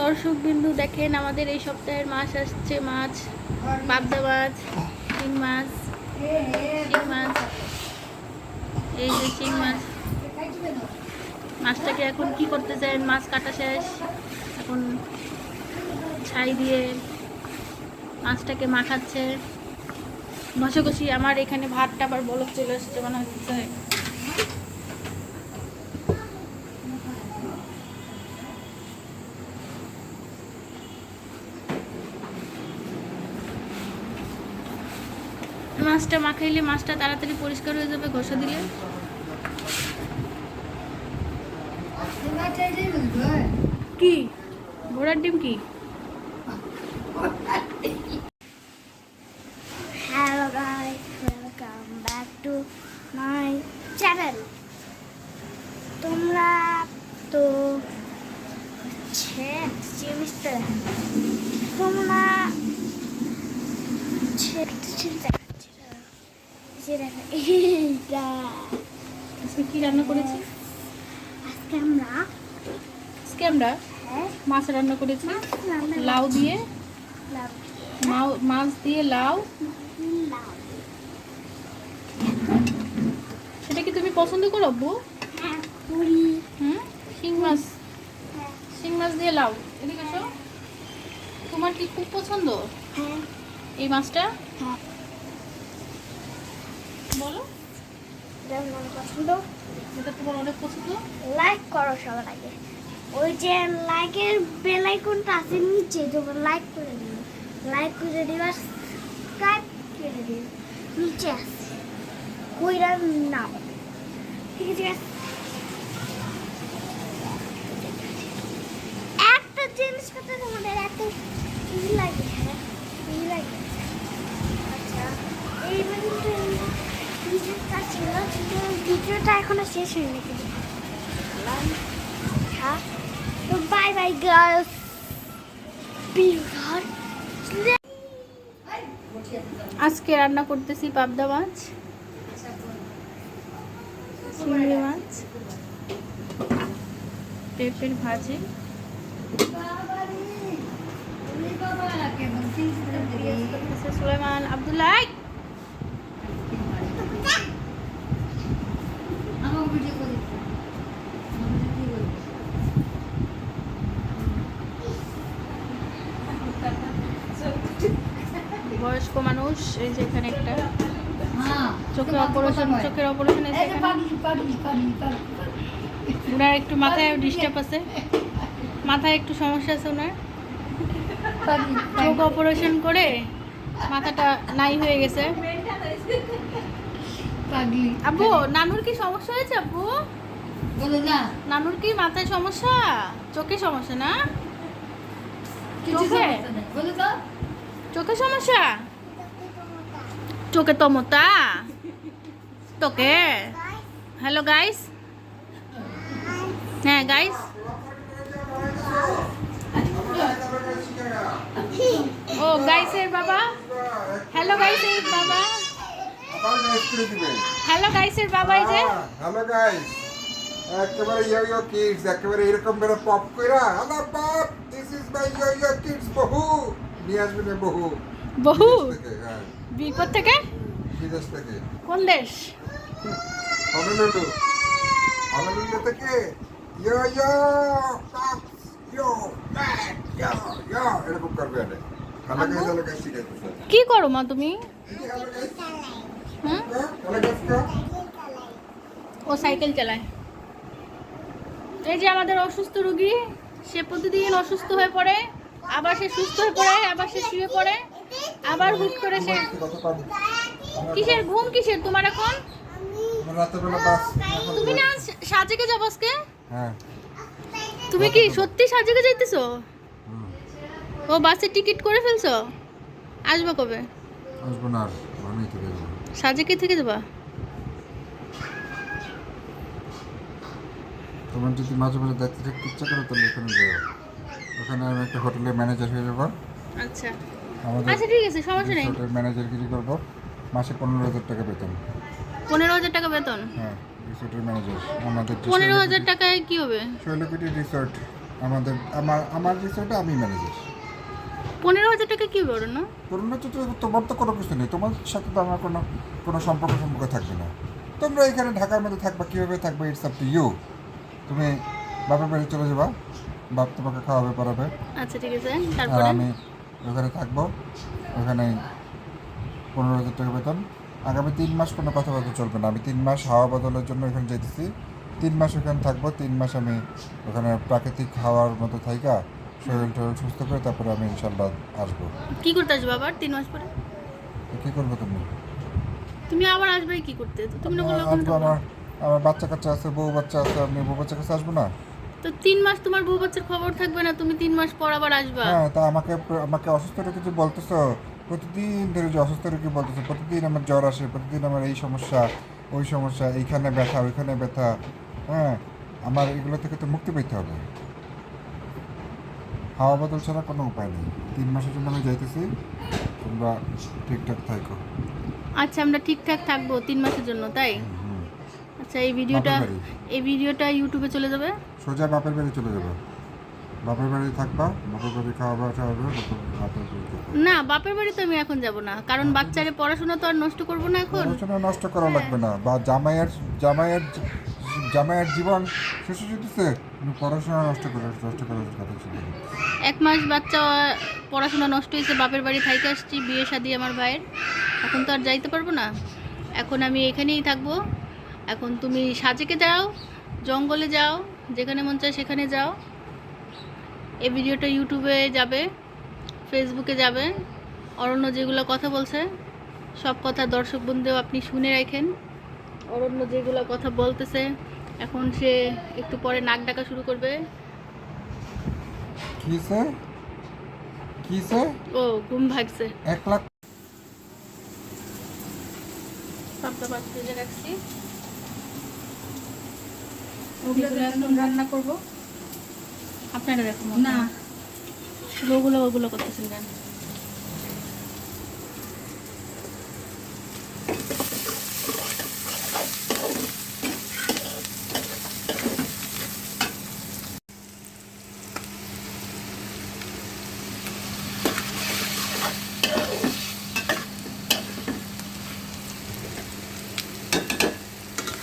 দর্শক বিন্দু দেখেন, আমাদের এই সপ্তাহের মাছ আসছে, মাছ, পাবদা মাছ, শিং মাছ শিং মাছ, এই যে শিং মাছ। মাছটাকে এখন কি করতে চান মাছ কাটা শেষ, এখন ছাই দিয়ে মাছটাকে মাখাচ্ছে। ঘষাঘষি আমার এখানে ভাতটা আবার বলক চলে আসছে, মনে হচ্ছে। মাছটা মাখাইলে মাছটা তাড়াতাড়ি পরিষ্কার হয়ে যাবে, ঘষা দিলে। কি? ঘোড়ার ডিম কি? Channel. তোমরা তো তোমরা যে দেখো, এইটা। আজকে কি রান্না করেছি আজকে আমরা আজকে আমরা মাছ রান্না করেছি লাউ দিয়ে মাছ দিয়ে লাউ। সেটা কি তুমি পছন্দ করো আব্বু হ্যাঁ হুম শিং মাছ শিং মাছ দিয়ে লাউ এদিকে তোমার কি খুব পছন্দ? হ্যাঁ। এই মাছটা? হ্যাঁ। বলো। আমার পছন্দ? এটা তোমার অনেক পছন্দ। লাইক করো সবার আগে। ওই যে লাইকের বেল আইকনটা আছে নিচে তোমরা লাইক করে দিও। লাইক করে দিবা সাবস্ক্রাইব করে দিও। নিচে আছে। কইরা নাও। ঠিক আছে guys? একটা জিনিস করতে তোমাদের এত ই লাগে হ্যাঁ ই লাগে আচ্ছা এইবার কিন্তু ভিডিওটা ছিল কিন্তু ভিডিওটা এখনও শেষ হয়নি। কিন্তু হ্যাঁ? তো বাই বাই গার্লস আজকে রান্না করতেছি পাবদা মাছ। চিংড়ি মাছ। পেঁপের ভাজি। সুলাইমান আব্দুল্লাহ। মানুষ এই যে এখানে একটা চোখের অপারেশন চোখের অপারেশন ওনার একটু মাথায় ডিস্টার্ব আছে। মাথায় একটু সমস্যা আছে ওনার চোখ অপারেশন করে মাথাটা নাই হয়ে গেছে। আব্বু নানুর কি সমস্যা হয়েছে আব্বু নানুর কি মাথায় সমস্যা? চোখে সমস্যা না? চোখে? চোখে সমস্যা? চোখে তমতা তোকে হ্যালো গাইস হ্যাঁ গাইস ও গাইসের বাবা হ্যালো গাইসের বাবা আবার গাইস করে দিবেন হ্যালো গাইসের বাবা এই যে হ্যালো গাইস একেবারে ইয়ো ইয়ো কিডস একেবারে এরকম বেরো পপ কইরা hello pop this is my yo yo kids বহু নিয়ে আসবেন এ বহু বহু? হ্যাঁ। বিপদ থেকে? বিদেশ থেকে। কোন দেশ? হনুলুলু হনুলুলু থেকে। ইয়ো ইয়ো ইয়ো ইয়ো ইয়ো। এরকম করবে কি করো মা তুমি? ও সাইকেল চালায়। এই যে আমাদের অসুস্থ রুগী সে প্রতিদিন অসুস্থ হয়ে পড়ে আবার সে সুস্থ হয়ে পড়ে আবার সে শুয়ে পড়ে। আবার হুট করে সে কিসের ঘুম কিসের? তোমার এখন? তুমি না সাজেকে যাব আজকে হ্যাঁ। তুমি কি সত্যি সাজেকে যাইতেছো? ও বাসে টিকিট করে ফেলছো? আসবে কবে? আসব না ভালোই থেকে যাব সাজেকে থেকে যাবা? তোমার যদি মাঝে মাঝে দায়িত্ব থাকতে ইচ্ছা করে তাহলে ওখানে যাও ওখানে আমি একটা হোটেলের ম্যানেজার হয়ে যাব। আচ্ছা। আমাদের আচ্ছা ঠিক আছে সমস্যা নেই। রিসোর্টের ম্যানেজারগিরি করব। মাসে পনেরো হাজার টাকা বেতন। পনেরো হাজার টাকা বেতন? হ্যাঁ রিসোর্টের ম্যানেজার আমাদের যে পনেরো হাজার টাকায় কি হবে? শৈলকুটি রিসোর্ট আমাদের আমার আমার রিসোর্টে আমি ম্যানেজার পনেরো হাজার টাকা কি বড় না তো তো- তোমার তো কোনো কিছু নেই। তোমার সাথে তো আমার কোনো কোনো সম্পর্ক সম্পর্ক থাকবে না। তোমরা এখানে ঢাকার মধ্যে থাকবা কীভাবে থাকবে ইটস আপ টু ইউ তুমি বাপের বাড়ি চলে যাবা বাপ তোমাকে খাওয়াবে পড়াবে। আচ্ছা ঠিক আছে তারপরে? আমি ওখানে থাকব ওখানে পনেরো হাজার টাকা বেতন। আগামী তিন মাস কোনো কথাবার্তা চলবে না। আমি তিন মাস হাওয়া বদলের জন্য এখানে যেতেছি তিন মাস ওখানে থাকব তিন মাস আমি ওখানে প্রাকৃতিক হাওয়ার মতো থাইকা শরীর টরীর সুস্থ করে তারপরে আমি ইনশাল্লাহ আসব। কি করতে আসবে আবার তিন মাস পরে? কী করব তুমি? তুমি আবার আসবে কি করতে? তুমি না বললে। আমার আমার বাচ্চা কাচ্চা আছে বউ বাচ্চা আছে আমি বউ বাচ্চা কাছে আসব না? তো তিন মাস তোমার বউ বাচ্চার খবর থাকবে না তুমি তিন মাস পর আবার আসবা। হ্যাঁ তা আমাকে আমাকে অসুস্থ রেখে যে বলতেছো? প্রতিদিন ধরে যে অসুস্থ রেখে বলতেছো? প্রতিদিন আমার জ্বর আসে প্রতিদিন আমার এই সমস্যা ওই সমস্যা এইখানে ব্যথা ওইখানে ব্যথা হ্যাঁ? আমার এগুলো থেকে তো মুক্তি পেতে হবে। হাওয়া বদল ছাড়া কোনো উপায় নেই। তিন মাসের জন্য আমি যাইতেছি তোমরা ঠিকঠাক থাকো। আচ্ছা আমরা ঠিকঠাক থাকব তিন মাসের জন্য তাই। আচ্ছা এই ভিডিওটা এই ভিডিওটা ইউটিউবে চলে যাবে? সোজা বাপের বাড়ি চলে যাবে। বাপের বাড়ি থাকবা বাপের বাড়ি বাপের বাড়ি থাকবা। না বাপের বাড়ি তো আমি এখন যাব না কারণ বাচ্চারে পড়াশোনা তো আর নষ্ট করব না এখন। পড়াশোনা নষ্ট করা লাগবে না বা জামাইয়ের জামাইয়ের জামাইয়ের জীবন শেষ হয়ে তুমি পড়াশোনা নষ্ট করে নষ্ট করার কথা করতেছো। এক মাস বাচ্চা পড়াশোনা নষ্ট হয়েছে বাপের বাড়ি থাইকে আসছি বিয়ে শাদি আমার ভাইয়ের। এখন তো আর যাইতে পারব না। এখন আমি এখানেই থাকব। এখন তুমি সাজেকে যাও জঙ্গলে যাও যেখানে মন চায় সেখানে যাও। এই ভিডিওটা ইউটিউবে যাবে ফেসবুকে যাবে। অরণ্য যেগুলো কথা বলছে সব কথা দর্শক বন্ধুও আপনি শুনে রাখেন। অরণ্য যেগুলো কথা বলতেছে এখন সে একটু পরে নাক ডাকা শুরু করবে। কিসে কিসে ও ঘুম ভাগছে। এক লাখ রাখছি। ওগুলো এখন রান্না করব। আপনারা দেখুন না। ওগুলো ওগুলো করতেছেন কেন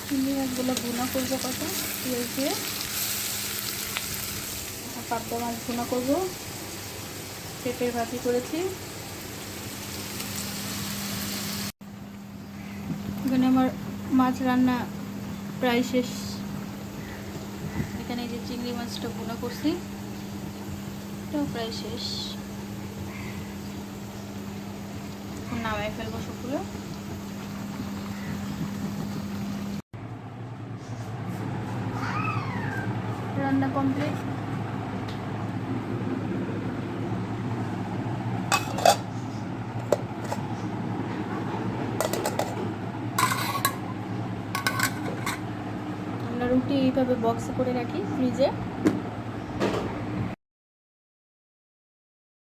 চিংড়ি মাছগুলো ভুনা করব কত? পেঁয়াজ দিয়ে পাবদা মাছ ভুনা করব। পেঁপের ভাজি করেছি। এখানে আমার মাছ রান্না প্রায় শেষ। এখানে যে চিংড়ি মাছটা ভুনা করছি। এটাও প্রায় শেষ। নামাই ফেলব সবগুলো। রান্না কমপ্লিট আমরা রুটি এইভাবে বক্সে করে রাখি ফ্রিজে